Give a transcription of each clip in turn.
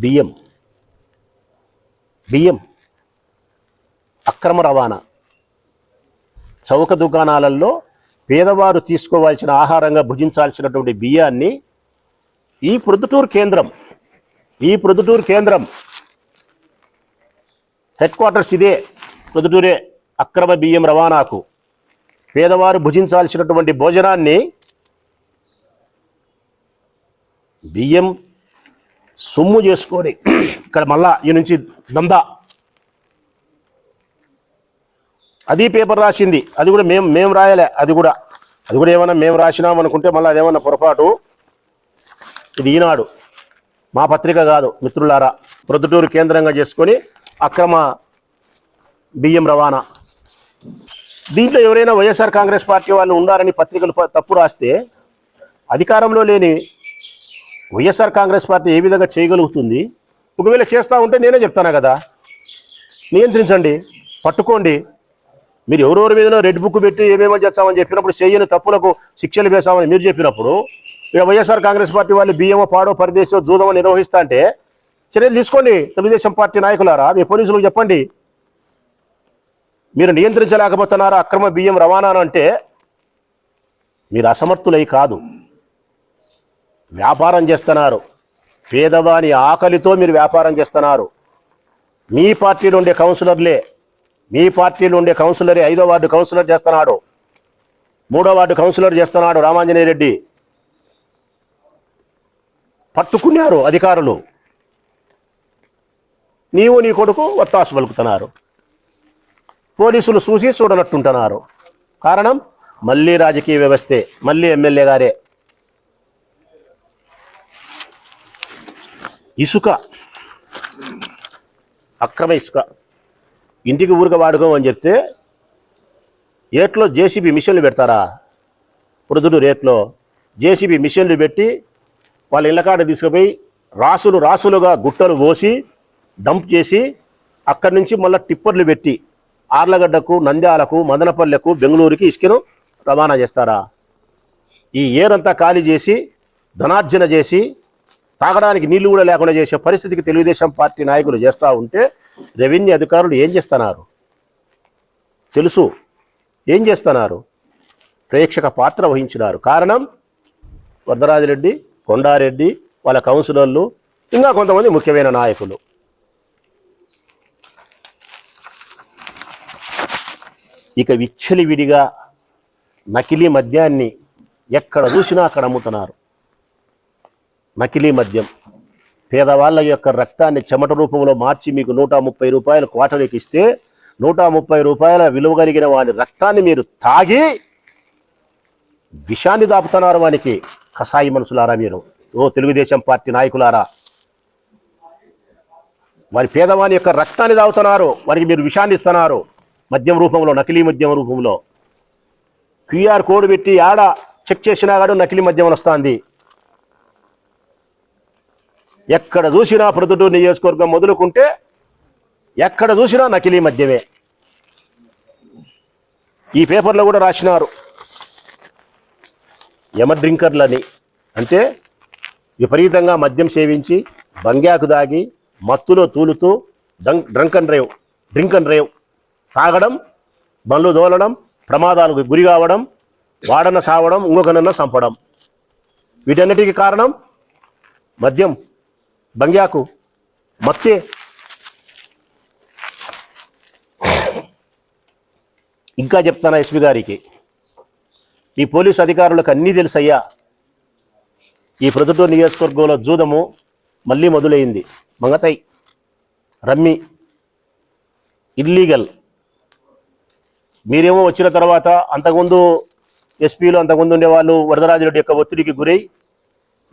బియ్యం. బియ్యం. అక్రమ రవాణా. చౌక దుకాణాలలో పేదవారు తీసుకోవాల్సిన ఆహారంగా భుజించాల్సినటువంటి బియ్యాన్ని ఈ ప్రొద్దుటూరు కేంద్రం ఈ ప్రొద్దుటూరు కేంద్రం హెడ్ క్వార్టర్స్ ఇదే ప్రొద్దుటూరే అక్రమ బియ్యం రవాణాకు. పేదవారు భుజించాల్సినటువంటి భోజనాన్ని బియ్యం సొమ్ము చేసుకొని ఇక్కడ మళ్ళా ఈ నుంచి దందా. అది పేపర్ రాసింది. అది కూడా మేము మేము రాయలే. అది కూడా అది కూడా ఏమన్నా మేము రాసినాం అనుకుంటే మళ్ళీ అదేమన్నా పొరపాటు? ఇది ఈనాడు. మా పత్రిక కాదు మిత్రులారా. ప్రొద్దుటూరు కేంద్రంగా చేసుకొని అక్రమ బియ్యం రవాణా. దీంట్లో ఎవరైనా వైఎస్ఆర్ కాంగ్రెస్ పార్టీ వాళ్ళు ఉన్నారని పత్రికలు తప్పు రాస్తే అధికారంలో లేని వైఎస్ఆర్ కాంగ్రెస్ పార్టీ ఏ విధంగా చేయగలుగుతుంది? ఒకవేళ చేస్తూ ఉంటే నేనే చెప్తాను కదా? నియంత్రించండి పట్టుకోండి. మీరు ఎవరెవరి మీదనో రెడ్ బుక్ పెట్టి ఏమేమో చేస్తామని చెప్పినప్పుడు చేయని తప్పులకు శిక్షలు వేసామని మీరు చెప్పినప్పుడు ఇక వైఎస్ఆర్ కాంగ్రెస్ పార్టీ వాళ్ళు బియ్యమో పాడో పరిదేశో జూదమో నిర్వహిస్తా అంటే చర్యలు తీసుకోండి. తెలుగుదేశం పార్టీ నాయకులారా మీ పోలీసులకు చెప్పండి. మీరు నియంత్రించలేకపోతున్నారా అక్రమ బియ్యం రవాణా అంటే మీరు అసమర్థులై కాదు. వ్యాపారం చేస్తున్నారు. పేదవాని ఆకలితో మీరు వ్యాపారం చేస్తున్నారు. మీ పార్టీలో ఉండే కౌన్సిలర్లే మీ పార్టీలో ఉండే కౌన్సిలరే ఐదో వార్డు కౌన్సిలర్ చేస్తున్నాడు. మూడో వార్డు కౌన్సిలర్ చేస్తున్నాడు రామాంజనేయ రెడ్డి. పట్టుకున్నారు అధికారులు. నీవు నీ కొడుకు ఒత్తాసు పలుకుతున్నారు. పోలీసులు చూసి చూడనట్టుంటున్నారు. కారణం మళ్ళీ రాజకీయ వ్యవస్థే. మళ్ళీ ఎమ్మెల్యే గారే. ఇసుక. అక్రమ ఇసుక. ఇంటికి ఊరుగా వాడుకోమని చెప్తే ఏట్లో జేసీబీ మిషన్లు పెడతారా? పొద్దుడు రేట్లో జేసీబీ మిషన్లు పెట్టి వాళ్ళ ఇళ్ళకాడ తీసుకుపోయి రాసులు రాసులుగా గుట్టలు పోసి డంప్ చేసి అక్కడి నుంచి మళ్ళీ టిప్పర్లు పెట్టి ఆర్లగడ్డకు నంద్యాలకు మదనపల్లెకు బెంగళూరుకి ఇసుకను రవాణా చేస్తారా? ఈ ఏరంతా ఖాళీ చేసి ధనార్జన చేసి తాగడానికి నీళ్ళు కూడా లేకుండా చేసే పరిస్థితికి తెలుగుదేశం పార్టీ నాయకులు చేస్తూ ఉంటే రెవెన్యూ అధికారులు ఏం చేస్తున్నారు? తెలుసు. ఏం చేస్తున్నారు? ప్రేక్షక పాత్ర వహించినారు. కారణం? వరదరాజిరెడ్డి కొండారెడ్డి వాళ్ళ కౌన్సిలర్లు ఇంకా కొంతమంది ముఖ్యమైన నాయకులు. ఇక విచ్చలివిడిగా నకిలీ మద్యాన్ని ఎక్కడ చూసినా అక్కడ అమ్ముతున్నారు. నకిలీ మద్యం. పేదవాళ్ళ యొక్క రక్తాన్ని చెమట రూపంలో మార్చి మీకు నూట ముప్పై రూపాయలు క్వార్టర్కి ఇస్తే నూట ముప్పై రూపాయల విలువ కలిగిన వాడి రక్తాన్ని మీరు తాగి విషాన్ని దాపుతున్నారు వానికి. కసాయి మనుషులారా మీరు. ఓ తెలుగుదేశం పార్టీ నాయకులారా. వారి పేదవాని యొక్క రక్తాన్ని తాగుతున్నారు వారికి మీరు విషాన్ని ఇస్తున్నారు. మద్యం రూపంలో నకిలీ మద్యం రూపంలో. క్యూఆర్ కోడ్ పెట్టి ఆడ చెక్ చేసినా కాడు నకిలీ మద్యం వస్తుంది. ఎక్కడ చూసినా ప్రొద్దుటూరు నియోజకవర్గం మొదలుకుంటే ఎక్కడ చూసినా నకిలీ మద్యమే. ఈ పేపర్లో కూడా రాసినారు. యమ డ్రింకర్లని అంటే విపరీతంగా మద్యం సేవించి బంగ్యాకు దాగి మత్తులో తూలుతూ drunk drunk and rave drink and rave తాగడం బండ్లు దోలడం ప్రమాదాలకు గురి కావడం వాడన సావడం ఇంకొకనన్నా చంపడం వీటన్నిటికీ కారణం మద్యం. బంగ్యాకు మత్తే. ఇంకా చెప్తాను ఎస్పీ గారికి? ఈ పోలీసు అధికారులకు అన్నీ తెలుసయ్యా. ఈ ప్రొద్దుటూరు నియోజకవర్గంలో జూదము మళ్ళీ మొదలైంది. మంగతై రమ్మి ఇల్లీగల్. మీరేమో వచ్చిన తర్వాత అంతకుముందు ఎస్పీలు అంతకుముందు ఉండేవాళ్ళు వరదరాజురెడ్డి యొక్క ఒత్తిడికి గురై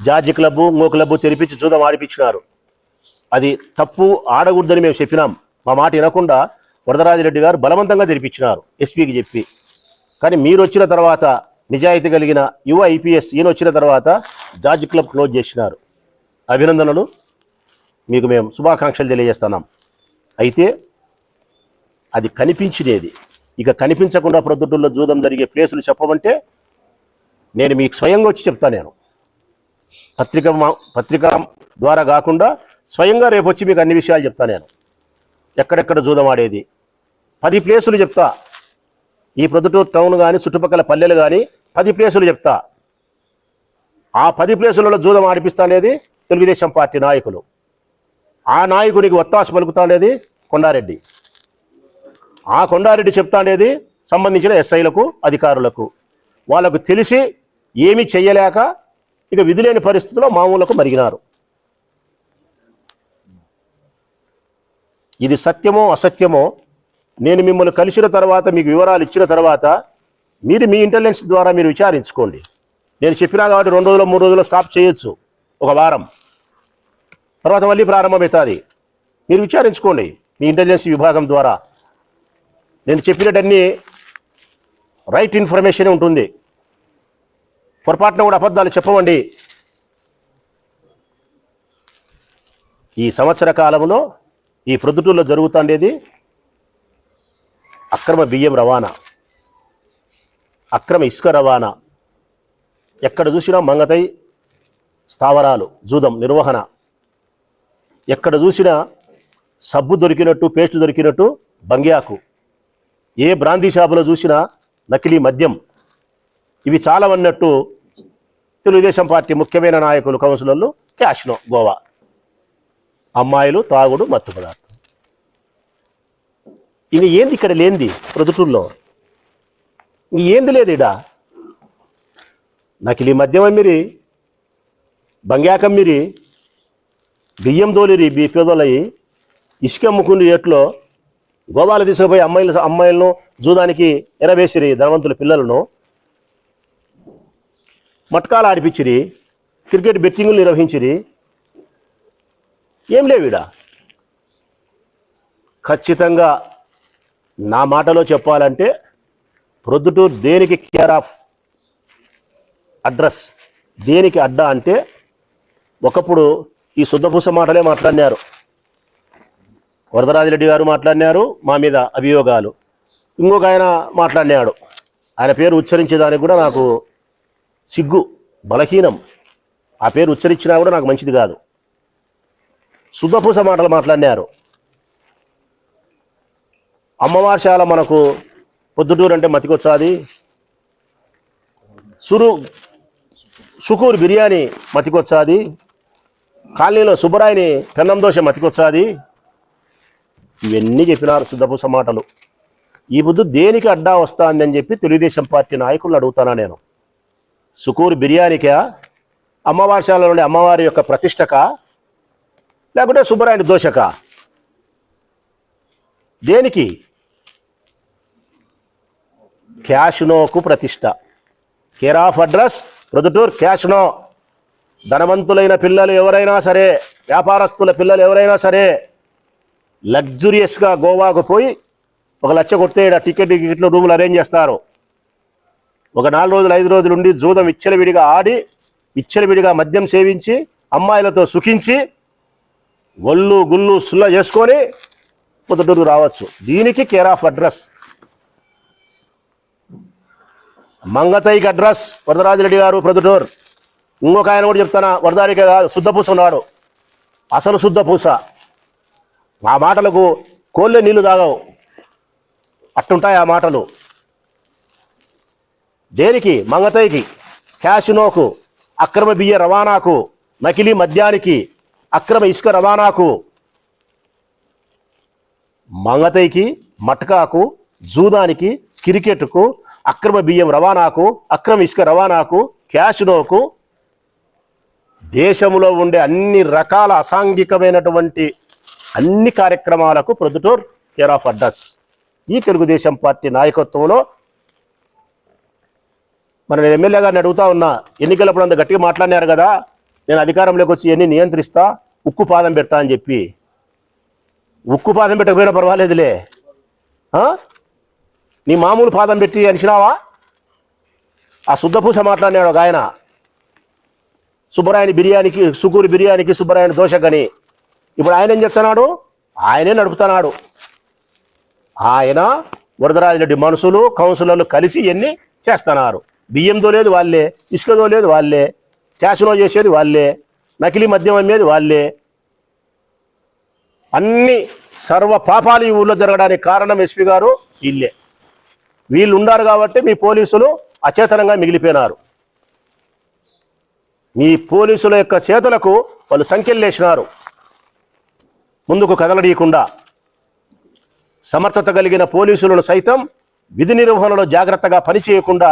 జార్జి క్లబ్బు ఇంకో క్లబ్బు తెరిపించి చూద్దాం ఆడిపించినారు. అది తప్పు ఆడకూడదని మేము చెప్పినాం. మా మాట వినకుండా వరదరాజిరెడ్డి గారు బలవంతంగా తెరిపించినారు ఎస్పీకి చెప్పి. కానీ మీరు వచ్చిన తర్వాత నిజాయితీ కలిగిన యువ ఐపీఎస్ ఈయన వచ్చిన తర్వాత జార్జ్ క్లబ్ క్లోజ్ చేసినారు. అభినందనలు. మీకు మేము శుభాకాంక్షలు తెలియజేస్తున్నాం. అయితే అది కనిపించినది. ఇక కనిపించకుండా ప్రొద్దుటూళ్ళలో జూదం జరిగే ప్లేసులు చెప్పమంటే నేను మీకు స్వయంగా వచ్చి చెప్తా నేను. పత్రిక మా- పత్రిక ద్వారా కాకుండా స్వయంగా రేపు వచ్చి మీకు అన్ని విషయాలు చెప్తా నేను. ఎక్కడెక్కడ జూదమాడేది ఆడేది. పది ప్లేసులు చెప్తా. ఈ ప్రొద్దుటూరు టౌన్ కానీ చుట్టుపక్కల పల్లెలు కానీ పది ప్లేసులు చెప్తా. ఆ పది ప్లేసులలో జూదం ఆడిపిస్తా అనేది తెలుగుదేశం పార్టీ నాయకులు. ఆ నాయకునికి ఒత్తాసు పలుకుతాండేది కొండారెడ్డి. ఆ కొండారెడ్డి చెప్తాండేది సంబంధించిన ఎస్ఐలకు అధికారులకు. వాళ్ళకు తెలిసి ఏమీ చెయ్యలేక ఇక విధులేని పరిస్థితిలో మామూలకు మరిగినారు. ఇది సత్యమో అసత్యమో? నేను మిమ్మల్ని కలిసిన తర్వాత మీకు వివరాలు ఇచ్చిన తర్వాత మీరు మీ ఇంటెలిజెన్స్ ద్వారా మీరు విచారించుకోండి. నేను చెప్పినా కాబట్టి రెండు రోజులు మూడు రోజులు స్టాప్ చేయొచ్చు. ఒక వారం. తర్వాత మళ్ళీ ప్రారంభమవుతుంది. మీరు విచారించుకోండి మీ ఇంటెలిజెన్స్ విభాగం ద్వారా. నేను చెప్పినటన్నీ రైట్ ఇన్ఫర్మేషన్ ఉంటుంది. పొరపాటున కూడా అబద్ధాలు చెప్పమండి. ఈ సంవత్సర కాలంలో ఈ ప్రొద్దుటూరులో జరుగుతుండేది అక్రమ బియ్యం రవాణా. అక్రమ ఇసుక రవాణా. ఎక్కడ చూసినా మంగతై స్థావరాలు జూదం నిర్వహణ. ఎక్కడ చూసినా సబ్బు దొరికినట్టు పేస్ట్ దొరికినట్టు బంగ్యాకు. ఏ బ్రాందీ షాపులో చూసినా నకిలీ మద్యం ఇవి చాలవన్నట్టు తెలుగుదేశం పార్టీ ముఖ్యమైన నాయకులు కౌన్సిలర్లు క్యాష్నో గోవా. అమ్మాయిలు తాగుడు మత్తు పదార్థం. ఇది ఏంది ఇక్కడ లేనిది ప్రొద్దుటూరులో? ఏంది లేదు ఇడా? నకిలీ మద్యం అమ్మిరి బంగాకమ్మిరి బియ్యం దోలిరి బీ ఇసుక అమ్ముకుని ఎట్లో గోవాలు తీసుకుపోయి అమ్మాయిలు అమ్మాయిలను జూదానికి ఎరవేసిరి ధనవంతుల పిల్లలను. మట్కాలు ఆడిపించిరి క్రికెట్ బెట్టింగులు నిర్వహించిరి. ఏం లేవిడా ఖచ్చితంగా నా మాటలో చెప్పాలంటే ప్రొద్దుటూరు దేనికి కేర్ ఆఫ్ అడ్రస్ దేనికి అడ్డా అంటే ఒకప్పుడు ఈ శుద్ధపూస మాటలే మాట్లాడినారు. వరదరాజిరెడ్డి గారు మాట్లాడినారు మా మీద అభియోగాలు. ఇంకొక ఆయన మాట్లాడినాడు. ఆయన పేరు ఉచ్చరించేదానికి కూడా నాకు సిగ్గు బలహీనం. ఆ పేరు ఉచ్చరించినా కూడా నాకు మంచిది కాదు. శుద్ధపూస మాటలు మాట్లాడినారు. అమ్మవార్షాల మనకు పొద్దుటూరు అంటే మతికొచ్చాది. సురు సుకూరు బిర్యానీ మతికొచ్చాది. కాలనీలో సుబ్బరాయిని పెన్నం దోశ మతికొచ్చాది. ఇవన్నీ చెప్పినారు శుద్ధపూస మాటలు. ఈ బుద్ధు దేనికి అడ్డా వస్తుందని అని చెప్పి తెలుగుదేశం పార్టీ నాయకులను అడుగుతానా నేను. సుకూరు బిర్యానీకా? అమ్మవారిశాల ఉండే అమ్మవారి యొక్క ప్రతిష్టక? లేకుంటే సుబ్బరాయని దోషక? దేనికి? క్యాష్నోకు ప్రతిష్ట. Care of address Proddatur casino. ధనవంతులైన పిల్లలు ఎవరైనా సరే వ్యాపారస్తుల పిల్లలు ఎవరైనా సరే లగ్జూరియస్గా గోవాకు పోయి ఒక లక్ష కొడితే టికెట్ టికెట్లు రూములు అరేంజ్ చేస్తారు. ఒక నాలుగు రోజులు ఐదు రోజులు ఉండి జూదం విచ్చలవిడిగా ఆడి విచ్చలవిడిగా మద్యం సేవించి అమ్మాయిలతో సుఖించి ఒళ్ళు గుళ్ళు సుల్ల చేసుకొని పొద్దుటూరుకు రావచ్చు. దీనికి కేర్ ఆఫ్ అడ్రస్. మంగతైకి అడ్రస్ వరదరాజిరెడ్డి గారు ప్రొద్దుటూరు. ఇంకొక ఆయన కూడా చెప్తానా వరదారిక కాదు శుద్ధపూస ఉన్నాడు. అసలు శుద్ధపూస. ఆ మాటలకు కోళ్ళే నీళ్ళు తాగవు. అట్టుంటాయి ఆ మాటలు. దేనికి? మంగతైకి. క్యాషినోకు అక్రమ బియ్య రవాణాకు. నకిలీ మద్యానికి. అక్రమ ఇసుక రవాణాకు. మంగతైకి మట్కాకు జూదానికి క్రికెట్కు అక్రమ బియ్యం రవాణాకు అక్రమ ఇసుక రవాణాకు క్యాషినోకు దేశంలో ఉండే అన్ని రకాల అసాంఘికమైనటువంటి అన్ని కార్యక్రమాలకు ప్రొద్దుటూర్ కేర్ ఆఫ్ అడ్రస్. ఈ తెలుగుదేశం పార్టీ నాయకత్వంలో మరి నేను ఎమ్మెల్యే గారిని అడుగుతా ఉన్నా ఎన్నికలప్పుడు అంత గట్టిగా మాట్లాడినారు కదా నేను అధికారంలోకి వచ్చి ఎన్ని నియంత్రిస్తా ఉక్కు పాదం పెడతా అని చెప్పి. ఉక్కు పాదం పెట్టకపోయినా పర్వాలేదులే. నీ మామూలు పాదం పెట్టి అనిచినావా? ఆ శుద్ధపూస మాట్లాడినాడు ఒక ఆయన. సుబ్బరాయని బిర్యానీకి సుకూరు బిర్యానీకి సుబ్బరాయని దోశకని ఇప్పుడు ఆయన ఏం చేస్తున్నాడు? ఆయనే నడుపుతున్నాడు. ఆయన వరదరాజిరెడ్డి మనుషులు కౌన్సిలర్లు కలిసి ఇవన్నీ చేస్తున్నారు? బియ్యంతో లేదు వాళ్ళే ఇసుకతో లేదు వాళ్ళే క్యాషులో చేసేది వాళ్ళే నకిలీ మద్యం అమ్మేది వాళ్ళే. అన్ని సర్వ పాపాలు ఈ ఊళ్ళో జరగడానికి కారణం ఎస్పీ గారు వీళ్ళే. వీళ్ళు ఉన్నారు కాబట్టి మీ పోలీసులు అచేతనంగా మిగిలిపోయినారు. మీ పోలీసుల యొక్క చేతులకు వాళ్ళు సంఖ్యలు ముందుకు కదలడీయకుండా సమర్థత కలిగిన పోలీసులను సైతం విధి నిర్వహణలో జాగ్రత్తగా పనిచేయకుండా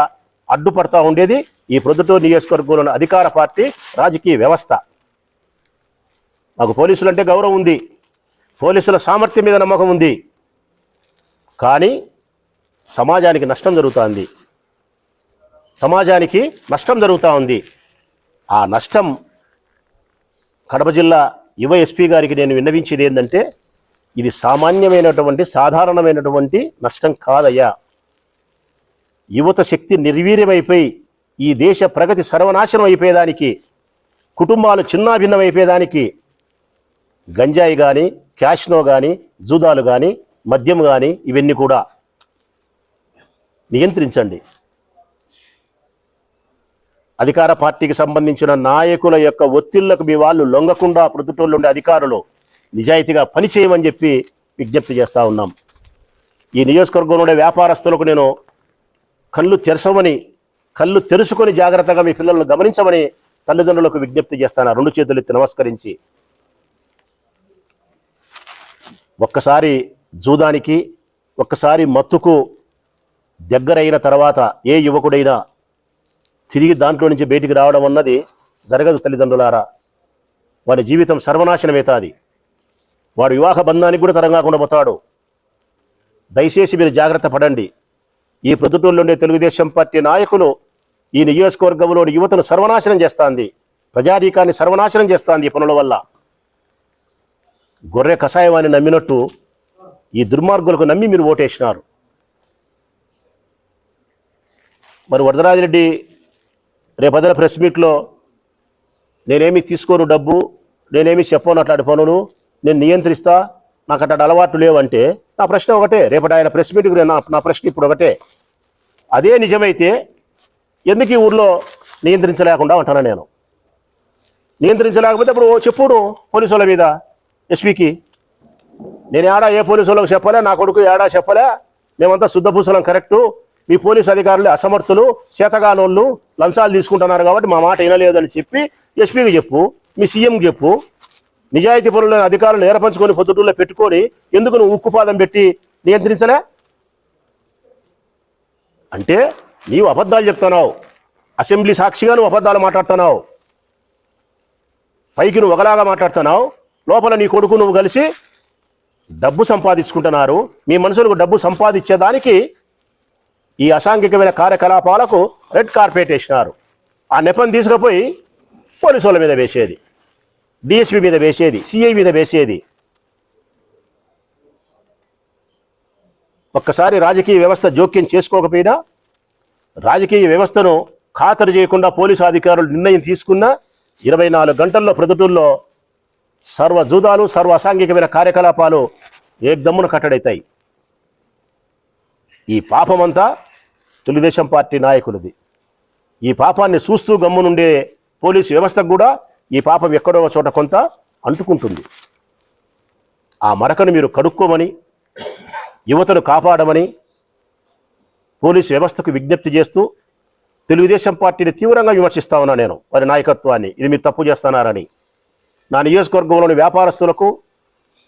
అడ్డుపడతా ఉండేది. ఈ ప్రొద్దుటూరు నియోజకవర్గంలోని అధికార పార్టీ రాజకీయ వ్యవస్థ. మాకు పోలీసులు అంటే గౌరవం ఉంది. పోలీసుల సామర్థ్యం మీద నమ్మకం ఉంది. కానీ సమాజానికి నష్టం జరుగుతోంది. సమాజానికి నష్టం జరుగుతూ ఉంది. ఆ నష్టం కడప జిల్లా యువ ఎస్పీ గారికి నేను విన్నవించేది ఏంటంటే ఇది సామాన్యమైనటువంటి సాధారణమైనటువంటి నష్టం కాదయ్యా. యువత శక్తి నిర్వీర్యమైపోయి ఈ దేశ ప్రగతి సర్వనాశనం అయిపోయేదానికి కుటుంబాలు చిన్నాభిన్నమైపోయేదానికి గంజాయి కానీ క్యాష్నో కానీ జూదాలు కానీ మద్యం కానీ ఇవన్నీ కూడా నియంత్రించండి. అధికార పార్టీకి సంబంధించిన నాయకుల యొక్క ఒత్తిళ్ళకు మీ వాళ్ళు లొంగకుండా ప్రొద్దుటోళ్ళు ఉండే అధికారులు నిజాయితీగా పనిచేయమని చెప్పి విజ్ఞప్తి చేస్తూ ఉన్నాం. ఈ నియోజకవర్గంలో ఉండే వ్యాపారస్తులకు నేను కళ్ళు తెరసమని కళ్ళు తెరుచుకొని జాగ్రత్తగా మీ పిల్లలను గమనించమని తల్లిదండ్రులకు విజ్ఞప్తి చేస్తాను. రెండు చేతులు ఎత్తి నమస్కరించి ఒక్కసారి జూదానికి ఒక్కసారి మత్తుకు దగ్గరైన తర్వాత ఏ యువకుడైనా తిరిగి దాంట్లో నుంచి బయటికి రావడం అన్నది జరగదు తల్లిదండ్రులారా. వారి జీవితం సర్వనాశనమవుతుంది వాడు వివాహ బంధానికి కూడా తరంగాకుండా పోతాడు దయచేసి మీరు జాగ్రత్త పడండి. ఈ ప్రొద్దుటూరులోనే ఉండే తెలుగుదేశం పార్టీ నాయకులు ఈ నియోజకవర్గంలోని యువతను సర్వనాశనం చేస్తాంది. ప్రజానీకాన్ని సర్వనాశనం చేస్తాంది ఈ పనుల వల్ల. గొర్రె కషాయవాన్ని నమ్మినట్టు ఈ దుర్మార్గులకు నమ్మి మీరు ఓటేసినారు. మరి వరదరాజిరెడ్డి రేపదన ప్రెస్ మీట్లో నేనేమి తీసుకోను డబ్బు నేనేమి చెప్పను అట్లాంటి పనులు నేను నియంత్రిస్తా నాకు అట్లా అలవాట్లు లేవంటే నా ప్రశ్న ఒకటే. రేపటి ఆయన ప్రెస్ మీట్కి నా ప్రశ్న ఇప్పుడు ఒకటే. అదే నిజమైతే ఎందుకు ఈ ఊర్లో నియంత్రించలేకుండా ఉంటాను నేను? నియంత్రించలేకపోతే ఇప్పుడు ఓ పోలీసుల మీద ఎస్పీకి. నేను ఏడా ఏ పోలీసు వాళ్ళకి చెప్పలే నా కొడుకు ఏడా చెప్పలే? మేమంతా శుద్ధభూసలం కరెక్టు. మీ పోలీస్ అధికారులు అసమర్థులు చేతగానోళ్ళు లంచాలు తీసుకుంటున్నారు కాబట్టి మా మాట వినలేదని చెప్పి ఎస్పీకి చెప్పు మీ సీఎంకి చెప్పు. నిజాయితీ పనులైన అధికారులను ఏర్పరచుకొని పొద్దుటూరులో పెట్టుకొని ఎందుకు నువ్వు ఉక్కుపాదం పెట్టి నియంత్రించలే? అంటే నీవు అబద్ధాలు చెప్తున్నావు. అసెంబ్లీ సాక్షిగా నువ్వు అబద్ధాలు మాట్లాడుతున్నావు. పైకి నువ్వు ఒకలాగా మాట్లాడుతున్నావు. లోపల నీ కొడుకు నువ్వు కలిసి డబ్బు సంపాదించుకుంటున్నారు. మీ మనుషులకు డబ్బు సంపాదించేదానికి ఈ అసాంఘికమైన కార్యకలాపాలకు రెడ్ కార్పెట్ వేసినారు. ఆ నెపం తీసుకుపోయి పోలీసు మీద వేసేది. డిఎస్పి మీద వేసేది సిఐ మీద వేసేది. ఒక్కసారి రాజకీయ వ్యవస్థ జోక్యం చేసుకోకపోయినా రాజకీయ వ్యవస్థను ఖాతరు చేయకుండా పోలీసు అధికారులు నిర్ణయం తీసుకున్న ఇరవై నాలుగు గంటల్లో ప్రొద్దుటూరులో సర్వ జూదాలు సర్వ అసాంఘికమైన కార్యకలాపాలు ఏకదమ్మున కట్టడైతాయి. ఈ పాపమంతా తెలుగుదేశం పార్టీ నాయకులది. ఈ పాపాన్ని చూస్తూ గమ్మునుండే పోలీసు వ్యవస్థకు కూడా ఈ పాపం ఎక్కడో చోట కొంత అంటుకుంటుంది. ఆ మరకను మీరు కడుక్కోమని యువతను కాపాడమని పోలీసు వ్యవస్థకు విజ్ఞప్తి చేస్తూ తెలుగుదేశం పార్టీని తీవ్రంగా విమర్శిస్తా ఉన్నా నేను. వారి నాయకత్వాన్ని. ఇది మీరు తప్పు చేస్తున్నారని. నా నియోజకవర్గంలోని వ్యాపారస్తులకు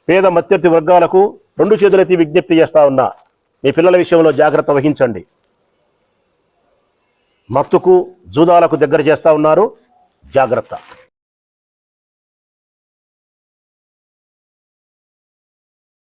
పేద మత్యర్థి వర్గాలకు రెండు చేతులెత్తి విజ్ఞప్తి చేస్తా ఉన్నా. మీ పిల్లల విషయంలో జాగ్రత్త వహించండి. మత్తుకు జూదాలకు దగ్గర చేస్తూ ఉన్నారు. జాగ్రత్త.